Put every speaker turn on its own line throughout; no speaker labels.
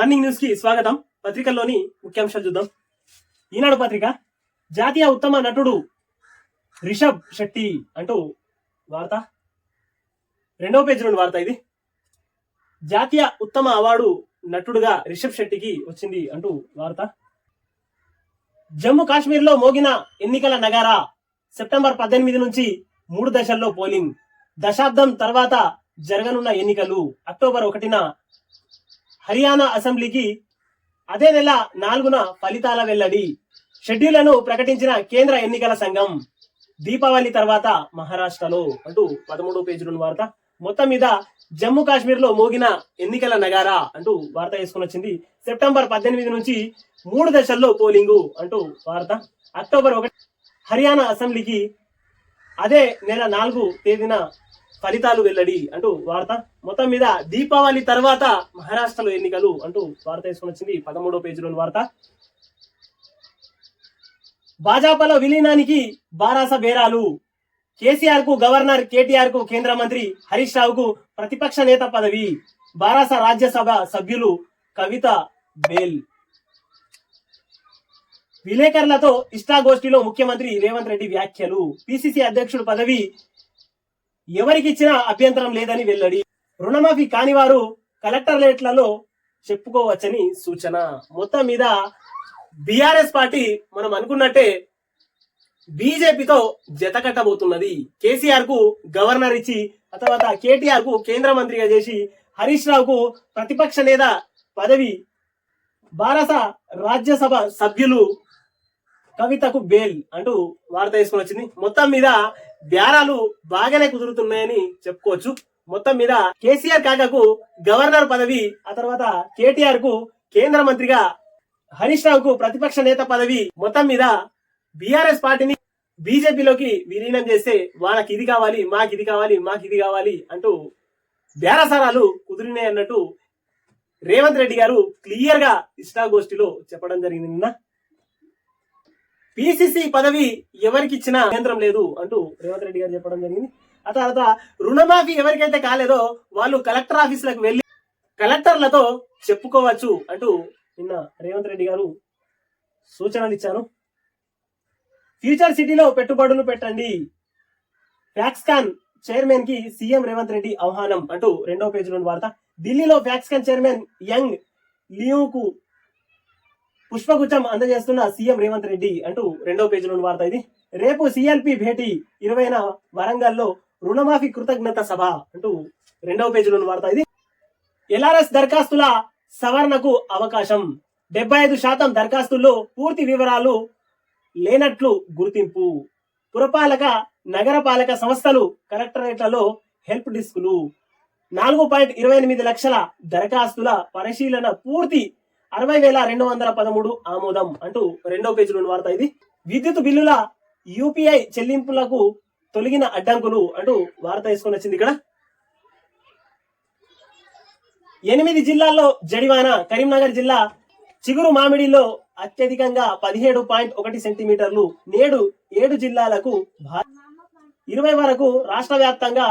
Morning న్యూస్కి స్వాగతం. పత్రికల్లోని ముఖ్యాంశాలు చూద్దాం. ఈనాడు పత్రిక జాతీయ ఉత్తమ నటుడు రిషబ్ శెట్టి అంటూ వార్త. రెండవ పేజీ నుండి వార్త ఇది. జాతీయ ఉత్తమ అవార్డు నటుడుగా రిషబ్ శెట్టికి వచ్చింది అంటూ వార్త. జమ్మూ కాశ్మీర్లో మోగిన ఎన్నికల నగారా సెప్టెంబర్ పద్దెనిమిది నుంచి మూడు దశల్లో పోలింగ్. దశాబ్దం తర్వాత జరగనున్న ఎన్నికలు అక్టోబర్ ఒకటిన హర్యానా అసెంబ్లీకి అదే నెల నాలుగున ఫలితాల వెల్లడి. షెడ్యూళ్ళను ప్రకటించిన కేంద్ర ఎన్నికల సంఘం దీపావళి తర్వాత మహారాష్ట్రలో అంటూ పదమూడో పేజీలోని వార్త. మొత్తం మీద జమ్మూ కాశ్మీర్లో మోగిన ఎన్నికల నగారా అంటూ వార్త వేసుకుని వచ్చింది. సెప్టెంబర్ పద్దెనిమిది నుంచి మూడు దశల్లో పోలింగు అంటూ వార్త. అక్టోబర్ ఒకటి హర్యానా అసెంబ్లీకి అదే నెల నాలుగు తేదీన ఫలితాలు వెల్లడి అంటూ వార్త. మొత్తం మీద దీపావళి తర్వాత మహారాష్ట్రలో ఎన్నికలు అంటూ వార్త వేసుకుని వచ్చింది పదమూడో పేజీలోని వార్త. భాజపాలో విలీనానికి బారాస బేరాలు. కేసీఆర్కు గవర్నర్ కేటీఆర్కు కేంద్ర మంత్రి హరీష్ రావుకు ప్రతిపక్ష నేత పదవి. బారాస రాజ్యసభ సభ్యులు కవిత బేల్. విలేకరులతో ఇష్టాగోష్ఠిలో ముఖ్యమంత్రి రేవంత్ రెడ్డి వ్యాఖ్యలు. పిసిసి అధ్యక్షుడు పదవి ఎవరికిచ్చినా అభ్యంతరం లేదని వెల్లడి. రుణమాఫీ కాని వారు కలెక్టరేట్లలో చెప్పుకోవచ్చని సూచన. మొత్తం మీద బీఆర్ఎస్ పార్టీ మనం అనుకున్నట్టే బీజేపీతో జత కట్టబోతున్నది. కేసీఆర్కు గవర్నర్ ఇచ్చి ఆ తర్వాత కేటీఆర్కు కేంద్ర మంత్రిగా చేసి హరీష్ రావుకు ప్రతిపక్ష నేత పదవి భారత రాజ్యసభ సభ్యులు కవితకు బేల్ అంటూ వార్త వేసుకొని వచ్చింది. మొత్తం మీద బేరాలు బాగానే కుదురుతున్నాయని చెప్పుకోవచ్చు. మొత్తం మీద కేసీఆర్ కాకకు గవర్నర్ పదవి ఆ తర్వాత కేటీఆర్కు కేంద్ర మంత్రిగా హరీష్ రావుకు ప్రతిపక్ష నేత పదవి మొత్తం మీద బీఆర్ఎస్ పార్టీని బీజేపీలోకి విలీనం చేస్తే వాళ్ళకి ఇది కావాలి మాకు ఇది కావాలి మాకు ఇది కావాలి అంటూ బేరసారాలు కుదిరినాయి అన్నట్టు రేవంత్ రెడ్డి గారు క్లియర్గా ఇష్టాగోష్ఠిలో చెప్పడం జరిగింది. నిన్న పిసిసి పదవి ఎవరికి ఇచ్చినా కేంద్రం లేదు అంటూ రేవంత్ రెడ్డి గారు చెప్పడం జరిగింది. ఆ తర్వాత రుణమాఫీ ఎవరికైతే కాలేదో వాళ్ళు కలెక్టర్ ఆఫీసులకు వెళ్ళి కలెక్టర్లతో చెప్పుకోవచ్చు అంటూ నిన్న రేవంత్ రెడ్డి గారు సూచనలు ఇచ్చారు. ఫ్యూచర్ సిటీలో పెట్టుబడులు పెట్టండి. ఫ్యాక్స్కాన్ చైర్మన్కి సీఎం రేవంత్ రెడ్డి ఆహ్వానం అంటూ రెండో పేజీలోని వార్త. ఢిల్లీలో ఫ్యాక్స్కాన్ చైర్మన్ యంగ్ లియూకు పుష్పగుచ్చం అందజేస్తున్న సీఎం రేవంత్ రెడ్డి అంటూ రెండో పేజీలోని వార్త ఇది. రేపు సిఎల్పి భేటీ ఇరవైన వరంగల్లో రుణమాఫీ కృతజ్ఞత సభ అంటూ రెండవ పేజీలోని వార్త ఇది. ఎల్ఆర్ఎస్ దరఖాస్తుల సవరణకు అవకాశం. డెబ్బై ఐదు శాతం దరఖాస్తుల్లో పూర్తి వివరాలు లేనట్లు గుర్తింపు. పురపాలక నగరపాలక సంస్థలు కలెక్టరేట్లలో హెల్ప్ డిస్కులు. నాలుగు పాయింట్ ఇరవై ఎనిమిది లక్షల దరఖాస్తుల పరిశీలన పూర్తి అరవై వేల రెండు వందల పదమూడు ఆమోదం అంటూ రెండో పేజీలో వార్త ఇది. విద్యుత్ బిల్లుల యూపీఐ చెల్లింపులకు తొలగిన అడ్డంకులు అంటూ వార్త వేసుకొని వచ్చింది ఇక్కడ. ఎనిమిది జిల్లాల్లో జడివాన కరీంనగర్ జిల్లా చిగురు మామిడిలో అత్యధికంగా పదిహేడు పాయింట్ ఒకటి సెంటీమీటర్లు నేడు ఏడు జిల్లాలకు భా- ఇరవై వరకు రాష్ట్ర వ్యాప్తంగా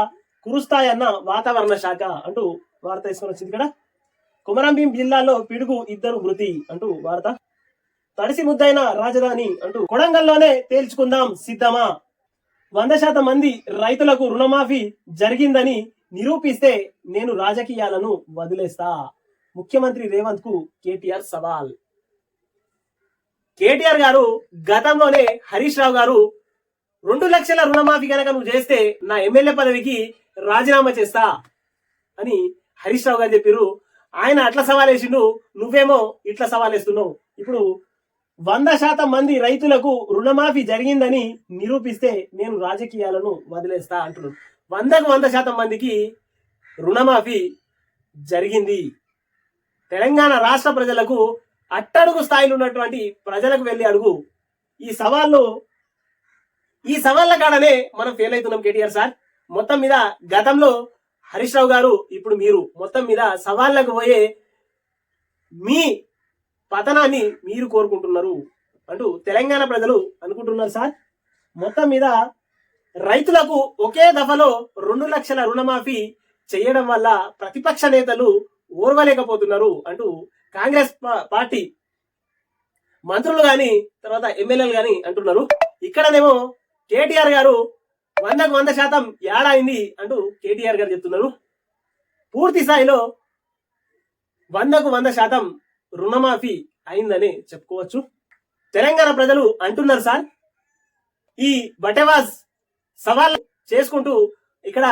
కురుస్తాయన్న వాతావరణ శాఖ అంటూ వార్త వేసుకొని వచ్చింది ఇక్కడ. కుమరంభీం జిల్లాలో పిడుగు ఇద్దరు మృతి అంటూ వార్త. తడిసి ముద్దైన రాజధాని అంటూ కొడంగల్లోనే తేల్చుకుందాం సిద్ధమా? వంద శాతం మంది రైతులకు రుణమాఫీ జరిగిందని నిరూపిస్తే నేను రాజకీయాలను వదిలేస్తా. ముఖ్యమంత్రి రేవంత్కు కేటీఆర్ సవాల్. కేటీఆర్ గారు గతంలోనే హరీష్ రావు గారు రెండు లక్షల రుణమాఫీ కనుక నువ్వు చేస్తే నా ఎమ్మెల్యే పదవికి రాజీనామా చేస్తా అని హరీష్ రావు గారు చెప్పారు ఆయన అట్లా సవాల్ వేసిండు నువ్వేమో ఇట్లా సవాల్ వేస్తున్నావు ఇప్పుడు వంద శాతం మంది రైతులకు రుణమాఫీ జరిగిందని నిరూపిస్తే నేను రాజకీయాలను వదిలేస్తా అంటున్నాను వందకు వంద శాతం మందికి రుణమాఫీ జరిగింది. తెలంగాణ రాష్ట్ర ప్రజలకు అట్టడుగు స్థాయిలో ఉన్నటువంటి ప్రజలకు వెళ్ళి అడుగు. ఈ సవాళ్ళు ఈ సవాళ్ళ కాడనే మనం ఫెయిల్ అవుతున్నాం కేటీఆర్ సార్. మొత్తం మీద గతంలో హరీష్ రావు గారు ఇప్పుడు మీరు మొత్తం మీద సవాళ్ళకు పోయే మీ పతనాన్ని మీరు కోరుకుంటున్నారు అంటూ తెలంగాణ ప్రజలు అనుకుంటున్నారు సార్. మొత్తం మీద రైతులకు ఒకే దఫలో రెండు లక్షల రుణమాఫీ చేయడం వల్ల ప్రతిపక్ష నేతలు ఓర్వలేకపోతున్నారు అంటూ కాంగ్రెస్ పార్టీ మంత్రులు గాని తర్వాత ఎమ్మెల్యేలు గాని అంటున్నారు. ఇక్కడనేమో కేటీఆర్ గారు వందకు వంద శాతం ఏడాయింది అంటూ కేటీఆర్ గారు చెప్తున్నారు. పూర్తి స్థాయిలో వందకు వంద శాతం రుణమాఫీ అయిందని చెప్పుకోవచ్చు. తెలంగాణ ప్రజలు అంటున్నారు సార్ ఈ బటెవాజ్ సవాల్ చేసుకుంటూ ఇక్కడ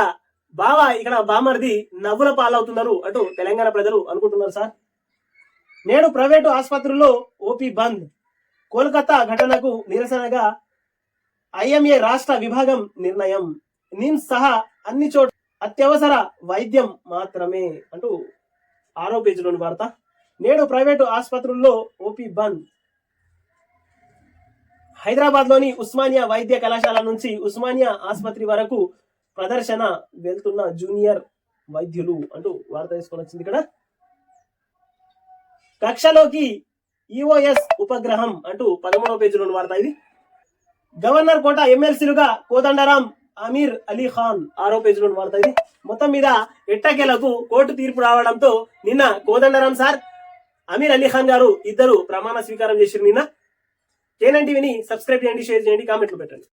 బావ ఇక్కడ బామర్ది నవ్వుల పాలవుతున్నారు అంటూ తెలంగాణ ప్రజలు అనుకుంటున్నారు సార్. నేడు ప్రైవేటు ఆసుపత్రుల్లో ఓపీ బంద్. కోల్కతా ఘటనకు నిరసనగా ఐఎంఏ రాష్ట్ర విభాగం నిర్ణయం. నిమ్స్ సహా అన్ని చోట్ల అత్యవసర వైద్యం మాత్రమే అంటూ ఆరో పేజీలోని వార్త. నేడు ప్రైవేటు ఆసుపత్రుల్లో ఓపీ బంద్. హైదరాబాద్లోని ఉస్మానియా వైద్య కళాశాల నుంచి ఉస్మానియా ఆసుపత్రి వరకు ప్రదర్శన వెళ్తున్న జూనియర్ వైద్యులు అంటూ వార్త తీసుకొని వచ్చింది ఇక్కడ. కక్షలోకి ఈఓఎస్ ఉపగ్రహం అంటూ పదమూడవ పేజీలోని వార్త ఇది. గవర్నర్ కోట ఎమ్మెల్సీలుగా కోదండరాం అమీర్ అలీ ఖాన్ ఆరో పేజీలోని మొత్తం మీద ఎట్టకేలకు కోర్టు తీర్పు రావడంతో నిన్న కోదండరాం సార్ అమీర్ అలీ ఖాన్ గారు ఇద్దరు ప్రమాణ స్వీకారం చేసిరు నిన్న. కేనంటివిని సబ్స్క్రైబ్ చేయండి షేర్ చేయండి కామెంట్లు పెట్టండి.